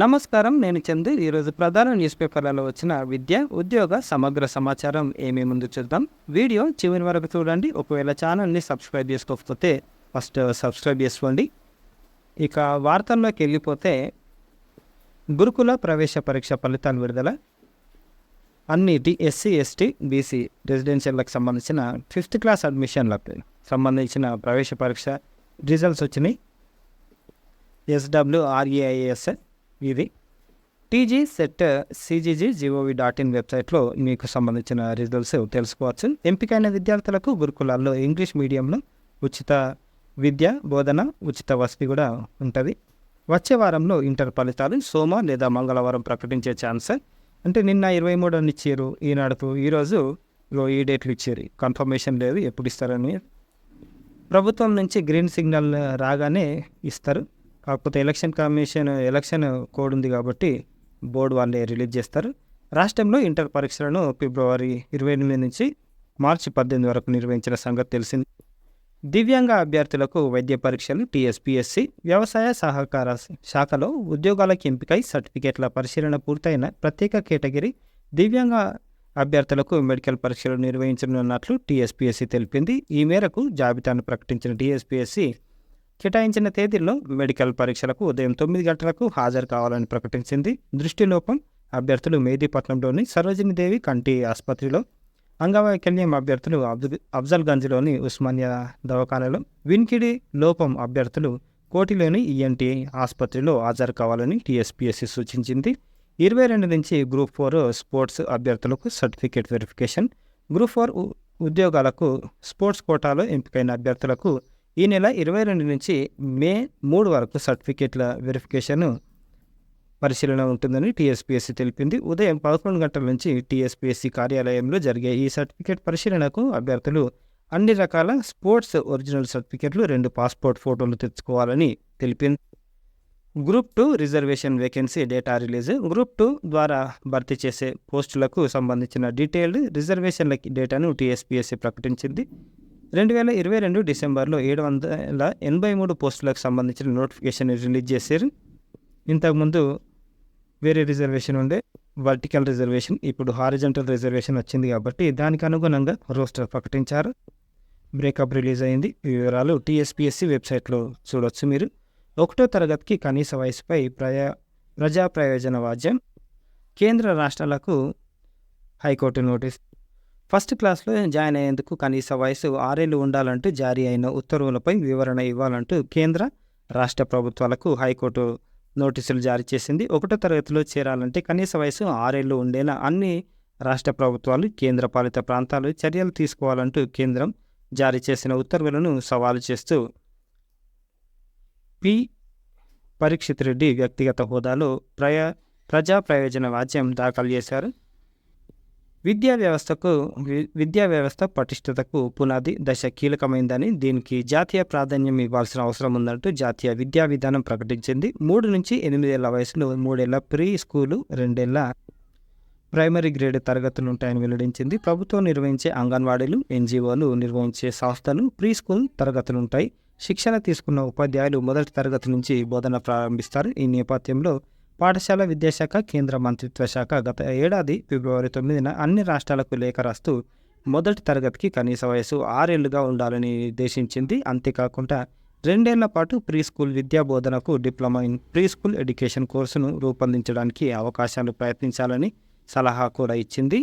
నమస్కారం నేను చందు. ఈరోజు ప్రధాన న్యూస్ పేపర్లలో వచ్చిన విద్య ఉద్యోగ సమగ్ర సమాచారం ఏమేమి ముందు చూద్దాం. వీడియో చివరి వరకు చూడండి. ఒకవేళ ఛానల్ని సబ్స్క్రైబ్ చేసుకోకపోతే ఫస్ట్ సబ్స్క్రైబ్ చేసుకోండి. ఇక వార్తల్లోకి వెళ్ళిపోతే గురుకుల ప్రవేశ పరీక్ష ఫలితాలు విడుదల. అన్ని డి ఎస్సీ ఎస్టీ బీసీ రెసిడెన్షియల్లకు సంబంధించిన ఫిఫ్త్ క్లాస్ అడ్మిషన్లకు సంబంధించిన ప్రవేశ పరీక్ష రిజల్ట్స్ వచ్చినాయి. ఎస్డబ్ల్యూఆర్ఏఐఎస్ఎన్ ఇది. TG CET CGG GOV dot in వెబ్సైట్లో మీకు సంబంధించిన రిజల్ట్స్ తెలుసుకోవచ్చు. ఎంపికైన విద్యార్థులకు గురుకులాల్లో ఇంగ్లీష్ మీడియంలో ఉచిత విద్య బోధన ఉచిత వసతి కూడా ఉంటుంది. వచ్చే వారంలో ఇంటర్ ఫలితాలు సోమ లేదా మంగళవారం ప్రకటించే ఛాన్స్ అంటే నిన్న ఇరవై మూడుని ఇచ్చారు ఈనాడుకు ఈరోజు ఇగో ఈ డేట్లు ఇచ్చారు. కన్ఫర్మేషన్ లేదు ఎప్పుడు ఇస్తారని. ప్రభుత్వం నుంచి గ్రీన్ సిగ్నల్ రాగానే ఇస్తారు. కాకపోతే ఎలక్షన్ కమిషన్ ఎలక్షన్ కోడ్ ఉంది కాబట్టి బోర్డు వాళ్ళే రిలీజ్ చేస్తారు. రాష్ట్రంలో ఇంటర్ పరీక్షలను ఫిబ్రవరి ఇరవై ఎనిమిది నుంచి మార్చి పద్దెనిమిది వరకు నిర్వహించిన సంగతి తెలిసింది. దివ్యాంగ అభ్యర్థులకు వైద్య పరీక్షలు టీఎస్పీఎస్సి వ్యవసాయ సహకార శాఖలో ఉద్యోగాలకు ఎంపికై సర్టిఫికేట్ల పరిశీలన పూర్తయిన ప్రత్యేక కేటగిరీ దివ్యాంగ అభ్యర్థులకు మెడికల్ పరీక్షలు నిర్వహించనున్నట్లు టీఎస్పీఎస్సి తెలిపింది. ఈ మేరకు జాబితాను ప్రకటించిన టీఎస్పీఎస్సి కేటాయించిన తేదీల్లో మెడికల్ పరీక్షలకు ఉదయం తొమ్మిది గంటలకు హాజరు కావాలని ప్రకటించింది. దృష్టిలోపం అభ్యర్థులు మేదీపట్నంలోని సరోజినీదేవి కంటి ఆసుపత్రిలో అంగవైకల్యం అభ్యర్థులు అబ్దు అఫ్జల్గంజ్లోని ఉస్మానియా దవాఖానలో వినికిడి లోపం అభ్యర్థులు కోటిలోని ఈఎన్టీ ఆసుపత్రిలో హాజరు కావాలని టీఎస్పీఎస్సీ సూచించింది. ఇరవై రెండు నుంచి గ్రూప్ ఫోర్ స్పోర్ట్స్ అభ్యర్థులకు సర్టిఫికేట్ వెరిఫికేషన్ గ్రూప్ ఫోర్ ఉ- ఉద్యోగాలకు స్పోర్ట్స్ కోటాలో ఎంపికైన అభ్యర్థులకు ఈ నెల ఇరవై రెండు నుంచి మే మూడు వరకు సర్టిఫికేట్ల వెరిఫికేషన్ పరిశీలన ఉంటుందని టీఎస్పీఎస్సీ తెలిపింది. ఉదయం పదకొండు గంటల నుంచి టీఎస్పీఎస్సీ కార్యాలయంలో జరిగే ఈ సర్టిఫికేట్ పరిశీలనకు అభ్యర్థులు అన్ని రకాల స్పోర్ట్స్ ఒరిజినల్ సర్టిఫికేట్లు రెండు పాస్పోర్ట్ ఫోటోలు తెచ్చుకోవాలని తెలిపింది. Group two reservation vacancy data release. Group two ద్వారా భర్తీ చేసే పోస్టులకు సంబంధించిన డీటెయిల్డ్ రిజర్వేషన్ల డేటాను టీఎస్పీఎస్సీ ప్రకటించింది. రెండు వేల ఇరవై రెండు డిసెంబర్లో ఏడు వందల ఎనభై మూడు పోస్టులకు సంబంధించిన నోటిఫికేషన్ రిలీజ్ చేశారు. ఇంతకుముందు వేరే రిజర్వేషన్ ఉండే వర్టికల్ రిజర్వేషన్ ఇప్పుడు హారిజంటల్ రిజర్వేషన్ వచ్చింది కాబట్టి దానికి అనుగుణంగా రోస్టర్ ప్రకటించారు. బ్రేకప్ రిలీజ్ అయింది. ఈ వివరాలు టీఎస్పీఎస్సీ వెబ్సైట్లో చూడొచ్చు మీరు. ఒకటో తరగతికి కనీస వయసుపై ప్రయా ప్రజా ప్రయోజన వాద్యం. కేంద్ర రాష్ట్రాలకు హైకోర్టు నోటీస్ ఫస్ట్ క్లాస్లో జాయిన్ అయ్యేందుకు కనీస వయసు ఆరేళ్ళు ఉండాలంటూ జారీ అయిన ఉత్తర్వులపై వివరణ ఇవ్వాలంటూ కేంద్ర రాష్ట్ర ప్రభుత్వాలకు హైకోర్టు నోటీసులు జారీ చేసింది. ఒకటో తరగతిలో చేరాలంటే కనీస వయసు ఆరేళ్ళు ఉండేలా అన్ని రాష్ట్ర ప్రభుత్వాలు కేంద్ర పాలిత ప్రాంతాలు చర్యలు తీసుకోవాలంటూ కేంద్రం జారీ చేసిన ఉత్తర్వులను సవాలు చేస్తూ పి. పరీక్షిత్ రెడ్డి వ్యక్తిగత హోదాలో ప్రయా ప్రజా ప్రయోజన వాద్యం దాఖలు చేశారు. విద్యా వ్యవస్థకు విద్యా వ్యవస్థ పటిష్టతకు పునాది దశ కీలకమైందని దీనికి జాతీయ ప్రాధాన్యం ఇవ్వాల్సిన అవసరం ఉందంటూ జాతీయ విద్యా విధానం ప్రకటించింది. మూడు నుంచి ఎనిమిదేళ్ళ వయసులో మూడేళ్ళ ప్రీ స్కూలు రెండేళ్ళ ప్రైమరీ గ్రేడ్ తరగతులు ఉంటాయని వెల్లడించింది. ప్రభుత్వం నిర్వహించే అంగన్వాడీలు ఎన్జిఓలు నిర్వహించే సంస్థలు ప్రీ స్కూల్ తరగతులు ఉంటాయి. శిక్షణ తీసుకున్న ఉపాధ్యాయులు మొదటి తరగతి నుంచి బోధన ప్రారంభిస్తారు. ఈ నేపథ్యంలో పాఠశాల విద్యాశాఖ కేంద్ర మంత్రిత్వ శాఖ గత ఏడాది ఫిబ్రవరి తొమ్మిదిన అన్ని రాష్ట్రాలకు లేఖ రాస్తూ మొదటి తరగతికి కనీస వయసు ఆరేళ్ళుగా ఉండాలని నిర్దేశించింది. అంతేకాకుండా రెండేళ్ళ పాటు ప్రీ స్కూల్ విద్యా బోధనకు diploma in preschool education కోర్సును రూపొందించడానికి అవకాశాలు ప్రయత్నించాలని సలహా కూడా ఇచ్చింది.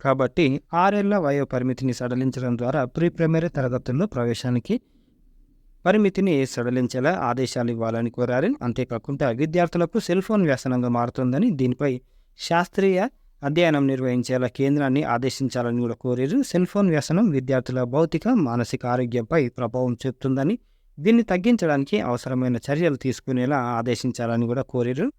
కాబట్టి ఆరేళ్ళ వయో పరిమితిని సడలించడం ద్వారా ప్రీ ప్రైమరీ తరగతుల్లో ప్రవేశానికి పరిమితిని సడలించేలా ఆదేశాలు ఇవ్వాలని కోరారు. అంతేకాకుండా విద్యార్థులకు సెల్ ఫోన్ వ్యసనంగా మారుతుందని దీనిపై శాస్త్రీయ అధ్యయనం నిర్వహించేలా కేంద్రాన్ని ఆదేశించాలని కూడా కోరారు. సెల్ ఫోన్ వ్యసనం విద్యార్థుల భౌతిక మానసిక ఆరోగ్యంపై ప్రభావం చూపుతుందని దీన్ని తగ్గించడానికి అవసరమైన చర్యలు తీసుకునేలా ఆదేశించాలని కూడా కోరారు.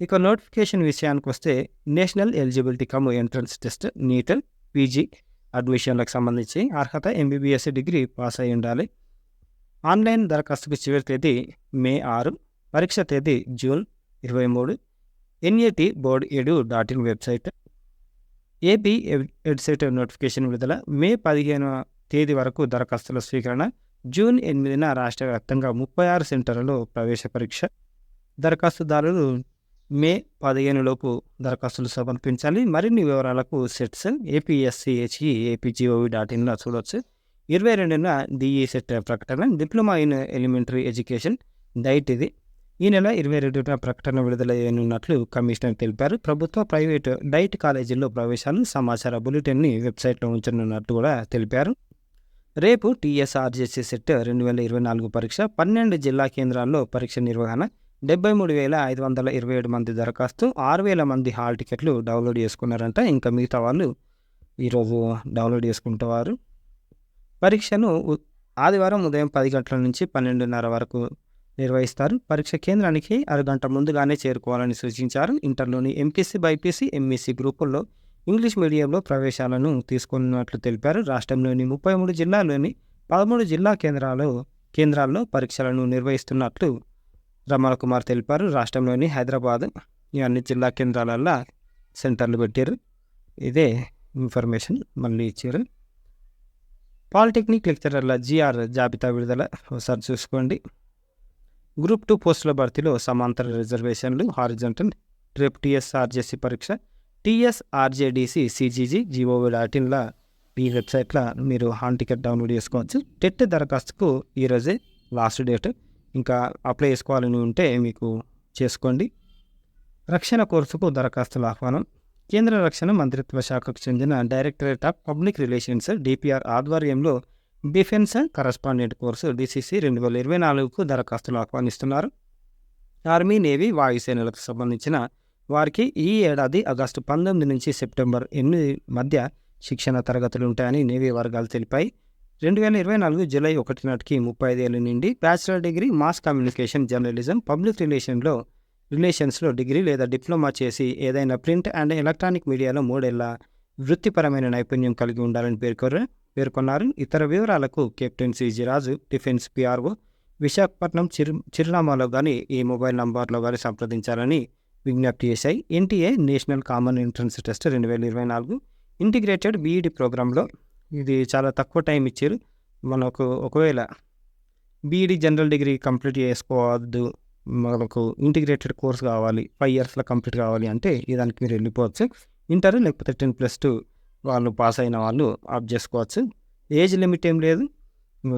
ఇక నోటిఫికేషన్ విషయానికి వస్తే national eligibility cum entrance test NEET PG అడ్మిషన్లకు సంబంధించి అర్హత ఎంబీబీఎస్ డిగ్రీ పాస్ అయి ఉండాలి. ఆన్లైన్ దరఖాస్తుకు చివరి తేదీ మే ఆరు పరీక్ష తేదీ జూన్ ఇరవై మూడు NAT board edu dot in website AP website notification విడుదల మే పదిహేను తేదీ వరకు దరఖాస్తుల స్వీకరణ జూన్ ఎనిమిదిన రాష్ట్ర వ్యాప్తంగా ముప్పై ఆరు సెంటర్లలో ప్రవేశ పరీక్ష దరఖాస్తుదారులు మే పదిహేనులోపు దరఖాస్తులు సమర్పించాలి. మరిన్ని వివరాలకు సెట్సన్ ఏపీఎస్సిహెచ్ఈ ఏపీజీఓవి డాట్ ఇన్లో చూడవచ్చు ఇరవై రెండున డిఈ సెట్ ప్రకటన diploma in elementary education DIET ఇది. ఈ నెల ఇరవై రెండున ప్రకటన విడుదలయ్యనున్నట్లు కమిషనర్ తెలిపారు. ప్రభుత్వ ప్రైవేటు డైట్ కాలేజీల్లో ప్రవేశాలు సమాచార బులెటిన్ని వెబ్సైట్లో ఉంచనున్నట్టు కూడా తెలిపారు. రేపు టీఎస్ఆర్జేసీ సెట్ రెండు వేల ఇరవై నాలుగు పరీక్ష పన్నెండు జిల్లా కేంద్రాల్లో పరీక్ష నిర్వహణ డెబ్బై మూడు వేల ఐదు వందల ఇరవై ఏడు మంది దరఖాస్తు ఆరు వేల మంది హాల్ టికెట్లు డౌన్లోడ్ చేసుకున్నారంట. ఇంకా మిగతా వాళ్ళు ఈరోజు డౌన్లోడ్ చేసుకుంటారు పరీక్షను ఆదివారం ఉదయం పది గంటల నుంచి పన్నెండున్నర వరకు నిర్వహిస్తారు. పరీక్ష కేంద్రానికి అరగంట ముందుగానే చేరుకోవాలని సూచించారు. ఇంటర్లోని ఎంపీసీ బైపీసీ ఎంఈసీ గ్రూపుల్లో ఇంగ్లీష్ మీడియంలో ప్రవేశాలను తీసుకున్నట్లు తెలిపారు. రాష్ట్రంలోని ముప్పై మూడు జిల్లాల్లోని పదమూడు జిల్లా కేంద్రాలు కేంద్రాల్లో పరీక్షలను నిర్వహిస్తున్నట్లు రమణ కుమార్ తెలిపారు. రాష్ట్రంలోని హైదరాబాద్ అన్ని జిల్లా కేంద్రాలల్లో సెంటర్లు పెట్టారు. ఇదే ఇన్ఫర్మేషన్ మళ్ళీ ఇచ్చారు. పాలిటెక్నిక్ లెక్చరర్ల జిఆర్ జాబితా విడుదల. ఒకసారి చూసుకోండి. గ్రూప్ టూ పోస్టుల భర్తీలో సమాంతర రిజర్వేషన్లు హారిజంటల్ రేపు టీఎస్ఆర్జేసీ పరీక్ష టీఎస్ఆర్జేడిసి సిజీజీ జీఓవి డాట్ ఇన్ల ఈ వెబ్సైట్లో మీరు హాల్ టికెట్ డౌన్లోడ్ చేసుకోవచ్చు. టెట్ దరఖాస్తుకు ఈరోజే లాస్ట్ డేట్. ఇంకా అప్లై చేసుకోవాలని ఉంటే మీకు చేసుకోండి. రక్షణ కోర్సుకు దరఖాస్తుల ఆహ్వానం. కేంద్ర రక్షణ మంత్రిత్వ శాఖకు చెందిన directorate of public relations DPR ఆధ్వర్యంలో డిఫెన్స్ కరస్పాండెంట్ కోర్సు డిసిసి రెండు వేల ఇరవై నాలుగుకు దరఖాస్తులు ఆహ్వానిస్తున్నారు. ఆర్మీ నేవీ వాయుసేనలకు సంబంధించిన వారికి ఈ ఏడాది ఆగస్టు పంతొమ్మిది నుంచి సెప్టెంబర్ ఎనిమిది మధ్య శిక్షణ తరగతులు ఉంటాయని నేవీ వర్గాలు తెలిపాయి. రెండు వేల ఇరవై నాలుగు జూలై ఒకటి నాటికి ముప్పై ఐదేళ్ళ నుండి bachelor degree mass communication journalism public రిలేషన్లో రిలేషన్స్లో డిగ్రీ లేదా డిప్లొమా చేసి ఏదైనా ప్రింట్ అండ్ ఎలక్ట్రానిక్ మీడియాలో మూడేళ్ళ వృత్తిపరమైన నైపుణ్యం కలిగి ఉండాలని పేర్కొన్నారు పేర్కొన్నారు. ఇతర వివరాలకు captain CG Raju defence PRO Visakhapatnam చిరు చిరునామాలో కానీ ఈ మొబైల్ నంబర్లో కానీ సంప్రదించాలని విజ్ఞప్తి చేశాయి. NTA national common entrance test రెండు వేల ఇరవై నాలుగు ఇంటిగ్రేటెడ్ బీఈడి ప్రోగ్రాంలో ఇది చాలా తక్కువ టైం ఇచ్చారు. మనకు ఒకవేళ బీఈడి జనరల్ డిగ్రీ కంప్లీట్ చేసుకోవద్దు మనకు ఇంటిగ్రేటెడ్ కోర్స్ కావాలి ఫైవ్ ఇయర్స్లో కంప్లీట్ కావాలి అంటే ఈ దానికి మీరు వెళ్ళిపోవచ్చు. ఇంటర్ లేకపోతే టెన్ ప్లస్ టూ వాళ్ళు పాస్ అయిన వాళ్ళు ఆప్ చేసుకోవచ్చు. ఏజ్ లిమిట్ ఏం లేదు.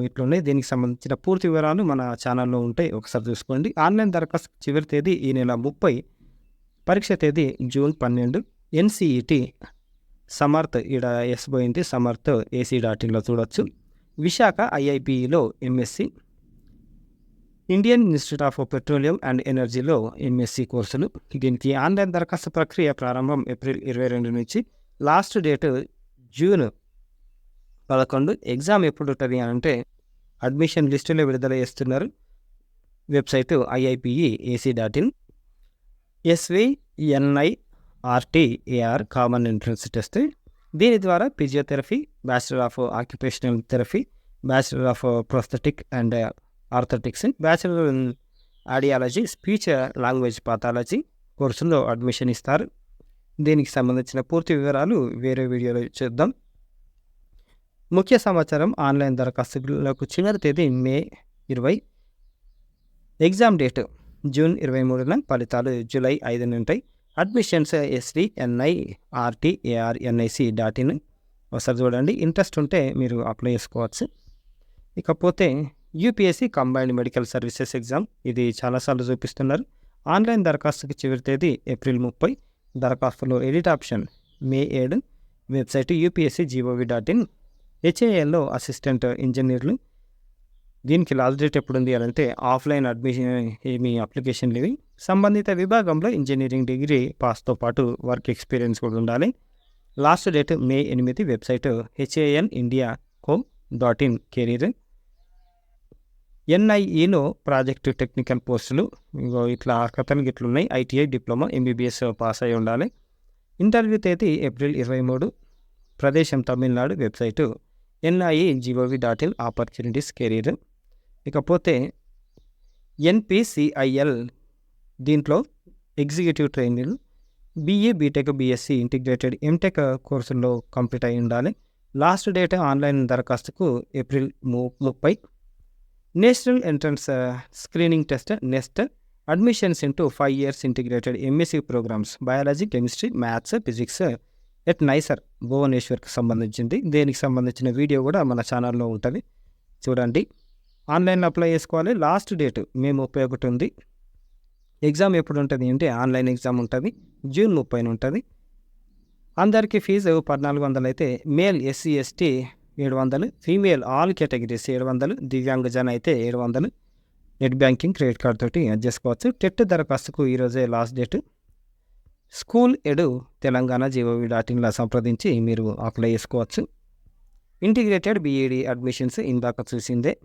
ఇట్లున్నాయి. దీనికి సంబంధించిన పూర్తి వివరాలు మన ఛానల్లో ఉంటాయి. ఒకసారి చూసుకోండి. ఆన్లైన్ దరఖాస్తు చివరి తేదీ ఈ నెల ముప్పై పరీక్ష తేదీ జూన్ పన్నెండు. ఎన్సీఈటి సమర్థ్ ఈడ ఎస్ పోయింది సమర్థ్ ఏసీ డాట్ ఇన్లో చూడొచ్చు. Visakha ఐఐపిఈలో MSc Indian Institute of Petroleum and ఎనర్జీలో ఎంఎస్సి కోర్సులు. దీనికి ఆన్లైన్ దరఖాస్తు ప్రక్రియ ప్రారంభం ఏప్రిల్ ఇరవై రెండు నుంచి లాస్ట్ డేట్ జూన్ పదకొండు. ఎగ్జామ్ ఎప్పుడు ఉంటుంది అని అంటే అడ్మిషన్ లిస్టులో విడుదల చేస్తున్నారు. Website IIPE AC dot in SVNI RTAR common entrance test దీని ద్వారా physiotherapy bachelor of occupational therapy bachelor of prosthetic and orthotics bachelor in audiology speech language pathology కోర్సులో అడ్మిషన్ ఇస్తారు. దీనికి సంబంధించిన పూర్తి వివరాలు వేరే వీడియోలో చూద్దాం. ముఖ్య సమాచారం ఆన్లైన్ దరఖాస్తులకు చివరి తేదీ మే ఇరవై. ఎగ్జామ్ డేట్ జూన్ ఇరవై మూడున ఫలితాలు జూలై ఐదున ఉంటాయి. Admissions SD NI RT AR NIC dot in. ఒకసారి చూడండి. ఇంట్రెస్ట్ ఉంటే మీరు అప్లై చేసుకోవచ్చు. ఇకపోతే UPSC combined medical services exam. ఇది చాలాసార్లు చూపిస్తున్నారు. ఆన్లైన్ దరఖాస్తుకి చివరి తేదీ ఏప్రిల్ ముప్పై. దరఖాస్తులో ఎడిట్ ఆప్షన్ మే ఏడు. Website UPSC GOV dot in. హెచ్ఏఎల్లో assistant ఇంజనీర్లు. దీనికి లాస్ట్ డేట్ ఎప్పుడు ఉంది అని అంటే ఆఫ్లైన్ అడ్మిషన్ ఏమి అప్లికేషన్లు ఇవి సంబంధిత విభాగంలో ఇంజనీరింగ్ డిగ్రీ పాస్తో పాటు వర్క్ ఎక్స్పీరియన్స్ కూడా ఉండాలి. లాస్ట్ డేట్ మే ఎనిమిది. Website HAL India co dot in career. ఎన్ఐఈలో project technical పోస్టులు. ఇట్లా కథలు ఇట్లా ఉన్నాయి ఐటీఐ డిప్లొమా ఎంబీబీఎస్ పాస్ అయి ఉండాలి. ఇంటర్వ్యూ తేదీ ఏప్రిల్ ఇరవై మూడు. ప్రదేశం Tamil Nadu website. NIE GOV dot in opportunities career. ఇకపోతే ఎన్పిసిఐఎల్ దీంట్లో executive training BA BTech BSc integrated MTech కోర్సుల్లో కంప్లీట్ అయి ఉండాలి. లాస్ట్ డేట్ ఆన్లైన్ దరఖాస్తుకు ఏప్రిల్ ము ముప్పై. National entrance screening test NEST admissions into five years integrated MSc programmes biology chemistry maths physics at NISER భువనేశ్వర్కి సంబంధించింది. దీనికి సంబంధించిన వీడియో కూడా మన ఛానల్లో ఉంటుంది. చూడండి. ఆన్లైన్లో అప్లై చేసుకోవాలి. లాస్ట్ డేట్ మేము ముప్పై ఒకటి ఉంది ఎగ్జామ్ ఎప్పుడు ఉంటుంది అంటే ఆన్లైన్ ఎగ్జామ్ ఉంటుంది. జూన్ ముప్పైన ఉంటుంది. అందరికీ ఫీజు పద్నాలుగు వందలు అయితే మేల్ ఎస్సీ ఎస్టీ ఏడు వందలు ఫీమేల్ ఆల్ కేటగిరీస్ ఏడు వందలు దివ్యాంగజన్ అయితే ఏడు వందలు నెట్ బ్యాంకింగ్ క్రెడిట్ కార్డ్ తోటి చేసుకోవచ్చు టెట్ దరఖాస్తుకు ఈరోజే last date school edu Telangana GOV dot in-law సంప్రదించి మీరు అప్లై చేసుకోవచ్చు. ఇంటిగ్రేటెడ్ బీఈడి అడ్మిషన్స్ ఇందాక చూసిందే.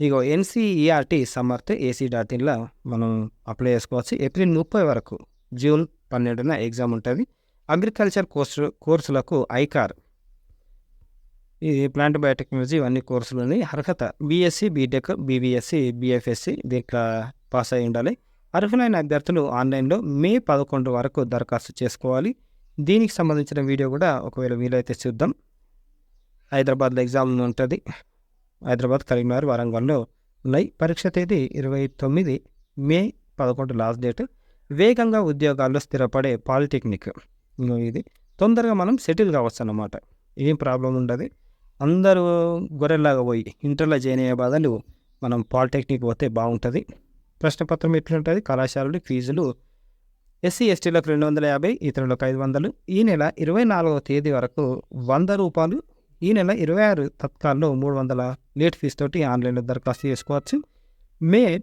ఇగో ఎన్సీఈఆర్టీ సమర్థ్ ఏసీ డాట్ ఇన్లో మనం అప్లై చేసుకోవచ్చు. ఏప్రిల్ ముప్పై వరకు జూన్ పన్నెండున ఎగ్జామ్ ఉంటుంది. అగ్రికల్చర్ కోర్సు కోర్సులకు ఐకార్ ఈ ప్లాంట్ బయోటెక్నాలజీ ఇవన్నీ కోర్సులు ఉన్నాయి అర్హత బీఎస్సీ బీటెక్ బీబీఎస్సీ బీఎఫ్ఎస్సి దీంట్లో పాస్ అయి ఉండాలి. అర్హులైన అభ్యర్థులు ఆన్లైన్లో మే పదకొండు వరకు దరఖాస్తు చేసుకోవాలి. దీనికి సంబంధించిన వీడియో కూడా ఒకవేళ వీలైతే చూద్దాం. హైదరాబాద్లో ఎగ్జామ్ ఉంటుంది. హైదరాబాద్ కరీంనగర్ వరంగల్లో ఉన్నాయి. పరీక్ష తేదీ ఇరవై తొమ్మిది మే పదకొండు లాస్ట్ డేట్. వేగంగా ఉద్యోగాల్లో స్థిరపడే పాలిటెక్నిక్. ఇది తొందరగా మనం సెటిల్ కావచ్చు అన్నమాట ఏం ప్రాబ్లం ఉండదు. అందరూ గొర్రెల్లాగా పోయి ఇంటర్లో జాయిన్ అయ్యే బాధలు మనం పాలిటెక్నిక్ పోతే బాగుంటుంది. ప్రశ్నపత్రం ఎట్లుంటుంది? కళాశాలలు ఫీజులు. ఎస్సీ ఎస్టీలకు రెండు వందల యాభై ఇతరులకు ఐదు వందలు. ఈ నెల ఇరవై నాలుగవ తేదీ వరకు వంద రూపాయలు. ఈ నెల ఇరవై ఆరు తత్కాల్లో మూడు వందల లేట్ ఫీజు తోటి ఆన్లైన్లో దరఖాస్తు చేసుకోవచ్చు. మే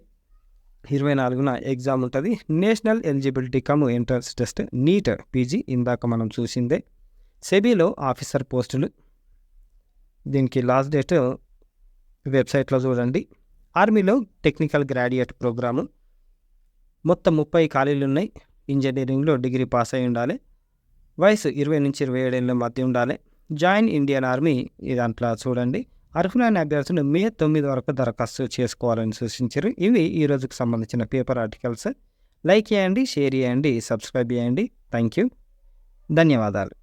ఇరవై నాలుగున ఎగ్జామ్ ఉంటుంది. National eligibility cum entrance test NEET PG. ఇందాక మనం చూసిందే. సెబీలో ఆఫీసర్ పోస్టులు. దీనికి లాస్ట్ డేట్ వెబ్సైట్లో చూడండి. ఆర్మీలో టెక్నికల్ గ్రాడ్యుయేట్ ప్రోగ్రాము మొత్తం ముప్పై ఖాళీలు ఉన్నాయి. ఇంజనీరింగ్లో డిగ్రీ పాస్ అయి ఉండాలి. వయసు ఇరవై నుంచి ఇరవై ఏడేళ్ళ మధ్య ఉండాలి. జాయిన్ ఇండియన్ ఆర్మీ దాంట్లో చూడండి. అర్హులైన అభ్యర్థులు మే తొమ్మిది వరకు దరఖాస్తు చేసుకోవాలని సూచించారు. ఇవి ఈ రోజుకు సంబంధించిన పేపర్ ఆర్టికల్స్ లైక్ చేయండి షేర్ చేయండి సబ్స్క్రైబ్ చేయండి. థ్యాంక్ యూ ధన్యవాదాలు.